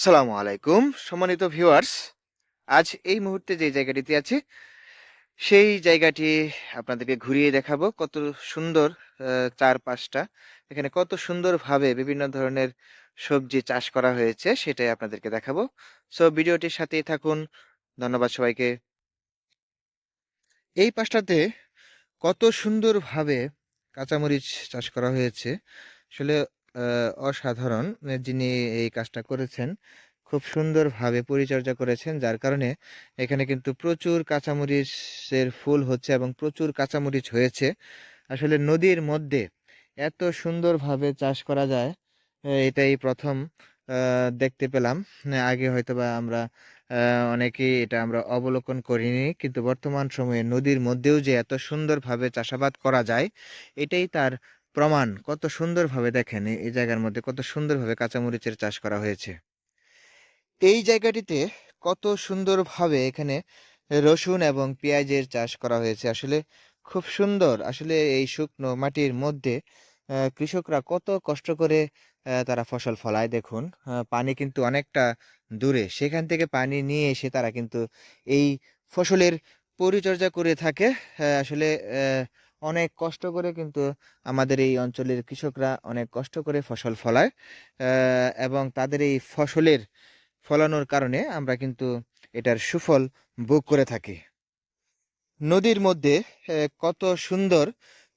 সালামু আলাইকুম সম্মানিত ভিউয়ার্স। আজ এই মুহূর্তে যে জায়গাটিতে আছি সেই জায়গাটি আপনাদেরকে ঘুরিয়ে দেখাবো। কত সুন্দর আহ, চারপাশটা। এখানে কত সুন্দরভাবে বিভিন্ন ধরনের সবজি চাষ করা হয়েছে সেটাই আপনাদেরকে দেখাবো। সো ভিডিওটির সাথেই থাকুন। ধন্যবাদ সবাইকে। এই পাশটাতে কত সুন্দরভাবে কাঁচামরিচ চাষ করা হয়েছে। আসলে অসাধারণ যিনি এই কাজটা করেছেন, খুব সুন্দরভাবে পরিচর্যা করেছেন, যার কারণে এখানে কিন্তু প্রচুর কাঁচামরিচের ফুল হচ্ছে এবং প্রচুর কাঁচামরিচ হয়েছে। আসলে নদীর মধ্যে এত সুন্দরভাবে চাষ করা যায় এটাই প্রথম দেখতে পেলাম। আগে হয়তোবা আমরা অনেকেই এটা আমরা অবলোকন করিনি, কিন্তু বর্তমান সময়ে নদীর মধ্যেও যে এত সুন্দরভাবে চাষাবাদ করা যায়, এটাই তার প্রমাণ কত সুন্দরভাবে দেখেন এই- জায়গার মধ্যে কত সুন্দরভাবে কাঁচামরিচের চাষ করা হয়েছে। এই জায়গাটিতে কত সুন্দরভাবে এখানে রসুন এবং পেঁয়াজের চাষ করা হয়েছে। আসলে খুব সুন্দর। আসলে এই শুকনো মাটির মধ্যে কৃষকরা কত কষ্ট করে তারা ফসল ফলায়। দেখুন পানি কিন্তু অনেকটা দূরে। সেখান থেকে পানি নিয়ে এসে তারা কিন্তু এই ফসলের পরিচর্যা করে থাকে। আসলে অনেক কষ্ট করে কিন্তু আমাদের এই অঞ্চলের কৃষকরা অনেক কষ্ট করে ফসল ফলায়। এবং তাদের এই ফসলের ফলানোর কারণে আমরা কিন্তু এটার সুফল ভোগ করে থাকি। নদীর মধ্যে কত সুন্দর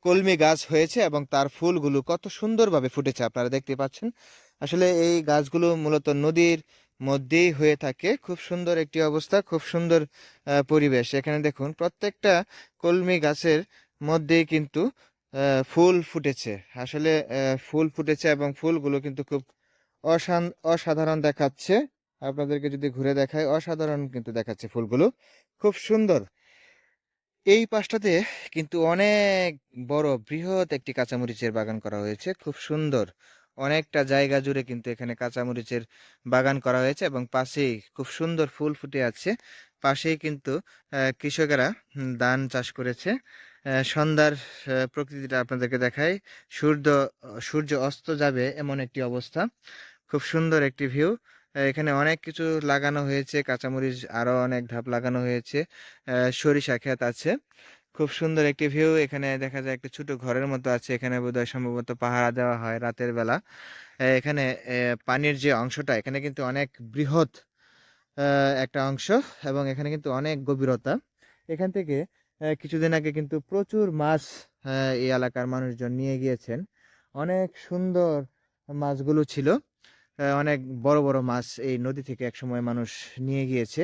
কলমি গাছ হয়েছে এবং তার ফুলগুলো কত সুন্দরভাবে ফুটেছে, আপনারা দেখতে পাচ্ছেন। আসলে এই গাছগুলো মূলত নদীর মধ্যেই হয়ে থাকে। খুব সুন্দর একটি অবস্থা, খুব সুন্দর পরিবেশ। এখানে দেখুন, প্রত্যেকটা কলমি গাছের মধ্যেই কিন্তু ফুল ফুটেছে। আসলে ফুল ফুটেছে এবং ফুলগুলো কিন্তু খুব অসান, অসাধারণ দেখাচ্ছে। আপনাদেরকে যদি ঘুরে দেখায় অসাধারণ কিন্তু দেখাচ্ছে ফুলগুলো। খুব সুন্দর। এই পাশটাতে কিন্তু অনেক বড় বৃহৎ একটি কাঁচামরিচের বাগান করা হয়েছে। খুব সুন্দর। অনেকটা জায়গা জুড়ে কিন্তু এখানে কাঁচামরিচের বাগান করা হয়েছে এবং পাশেই খুব সুন্দর ফুল ফুটে আছে। পাশেই কিন্তু কৃষকেরা ধান চাষ করেছে। সন্ধ্যার প্রকৃতিটা আপনাদেরকে দেখায় সূর্য সূর্য অস্ত যাবে এমন একটি অবস্থা। খুব সুন্দর একটি ভিউ। এখানে অনেক কিছু লাগানো হয়েছে, কাঁচামরিচ আরও অনেক ধাপ লাগানো হয়েছে সরিষা ক্ষেত আছে। খুব সুন্দর একটি ভিউ। এখানে দেখা যায় একটা ছোট ঘরের মতো আছে। এখানে বোধহয় সম্ভবত পাহারা দেওয়া হয় রাতের বেলা। এখানে পানির যে অংশটা, এখানে কিন্তু অনেক বৃহৎ একটা অংশ এবং এখানে কিন্তু অনেক গভীরতা। এখান থেকে কিছুদিন আগে কিন্তু প্রচুর মাছ এই এলাকার মানুষজন নিয়ে গিয়েছেন। অনেক সুন্দর মাছগুলো ছিল। অনেক বড় বড় মাছ এই নদী থেকে একসময় মানুষ নিয়ে গিয়েছে।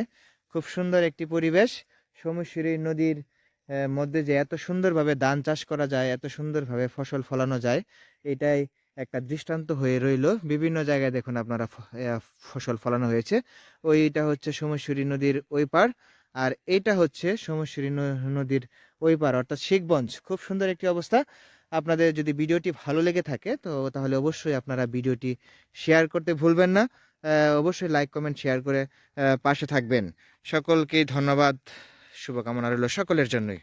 খুব সুন্দর একটি পরিবেশ। সমুশ্বরী নদীর মধ্যে যে এত সুন্দরভাবে ধান চাষ করা যায়, এত সুন্দরভাবে ফসল ফলানো যায়, এটাই একটা দৃষ্টান্ত হয়ে রইল। বিভিন্ন জায়গায় দেখুন আপনারা ফসল ফলানো হয়েছে। ওইটা হচ্ছে সোমেশ্বরী নদীর ওই পার আর এটা হচ্ছে সমশ্রী নদীর ওই পার, অর্থাৎ শিখগঞ্জ। খুব সুন্দর একটি অবস্থা। আপনাদের যদি ভিডিওটি ভালো লেগে থাকে, তো তাহলে অবশ্যই আপনারা ভিডিওটি শেয়ার করতে ভুলবেন না। অবশ্যই লাইক, কমেন্ট, শেয়ার করে পাশে থাকবেন। সকলকে ধন্যবাদ। শুভকামনা রইল সকলের জন্যই।